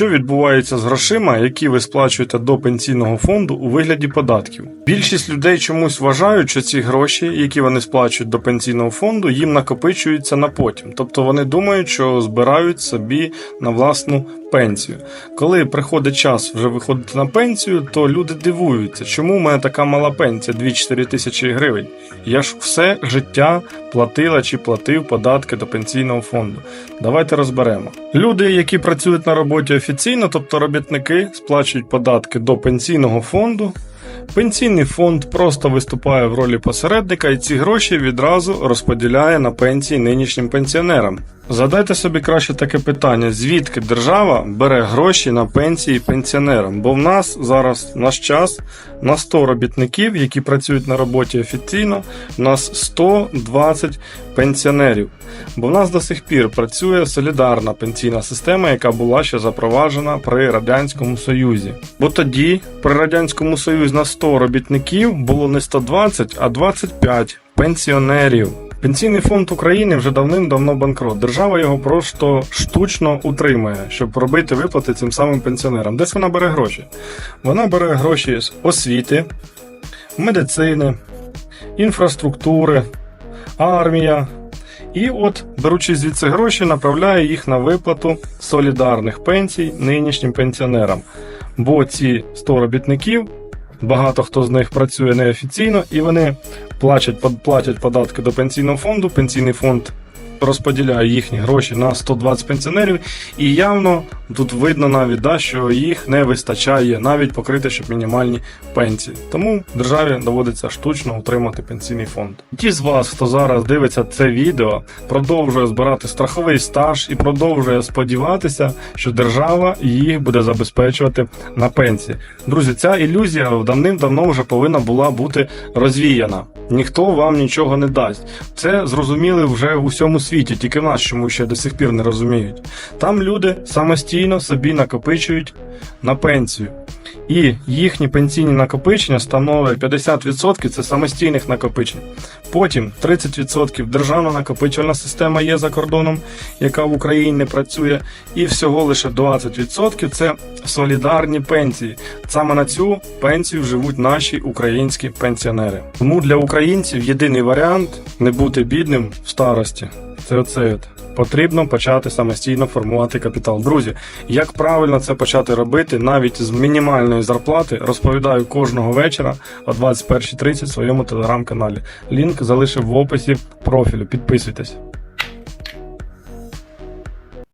що відбувається з грошима, які ви сплачуєте до пенсійного фонду у вигляді податків. Більшість людей чомусь вважають, що ці гроші, які вони сплачують до пенсійного фонду, їм накопичуються на потім. Тобто вони думають, що збирають собі на власну пенсію. Коли приходить час вже виходити на пенсію, то люди дивуються, чому в мене така мала пенсія 2-4 тисячі гривень. Я ж все життя платила чи платив податки до пенсійного фонду. Давайте розберемо. Люди, які працюють на роботі офіційно, тобто робітники, сплачують податки до пенсійного фонду. Пенсійний фонд просто виступає в ролі посередника і ці гроші відразу розподіляє на пенсії нинішнім пенсіонерам. Задайте собі краще таке питання: звідки держава бере гроші на пенсії пенсіонерам? Бо в нас зараз наш час на 100 робітників, які працюють на роботі офіційно, в нас 120 пенсіонерів. Бо в нас до сих пір працює солідарна пенсійна система, яка була ще запроваджена при Радянському Союзі. Бо тоді при Радянському Союзі на 100 робітників було не 120, а 25 пенсіонерів. Пенсійний фонд України вже давним-давно банкрот. Держава його просто штучно утримує, щоб робити виплати цим самим пенсіонерам. Десь вона бере гроші? Вона бере гроші з освіти, медицини, інфраструктури, армія. І от, беручи звідси гроші, направляє їх на виплату солідарних пенсій нинішнім пенсіонерам. Бо ці 100 робітників, багато хто з них працює неофіційно, і вони платять, платять податки до пенсійного фонду. Пенсійний фонд розподіляє їхні гроші на 120 пенсіонерів, і явно тут видно навіть, да, що їх не вистачає навіть покрити, щоб мінімальні пенсії. Тому державі доводиться штучно утримати пенсійний фонд. Ті з вас, хто зараз дивиться це відео, продовжує збирати страховий стаж і продовжує сподіватися, що держава їх буде забезпечувати на пенсії. Друзі, ця ілюзія давним-давно вже повинна була бути розвіяна. Ніхто вам нічого не дасть. Це зрозуміли вже в усьому світі, тільки в нас чому ще до сих пір не розуміють. Там люди самостійно собі накопичують на пенсію. І їхні пенсійні накопичення становлять 50% це самостійних накопичень. Потім 30% державна накопичувальна система є за кордоном, яка в Україні не працює, і всього лише 20% це солідарні пенсії. Саме на цю пенсію живуть наші українські пенсіонери. Тому для українців єдиний варіант не бути бідним в старості. Це оцей. Потрібно почати самостійно формувати капітал. Друзі, як правильно це почати робити, навіть з мінімальної зарплати, розповідаю кожного вечора о 21.30 в своєму телеграм-каналі. Лінк залишив в описі профілю. Підписуйтесь.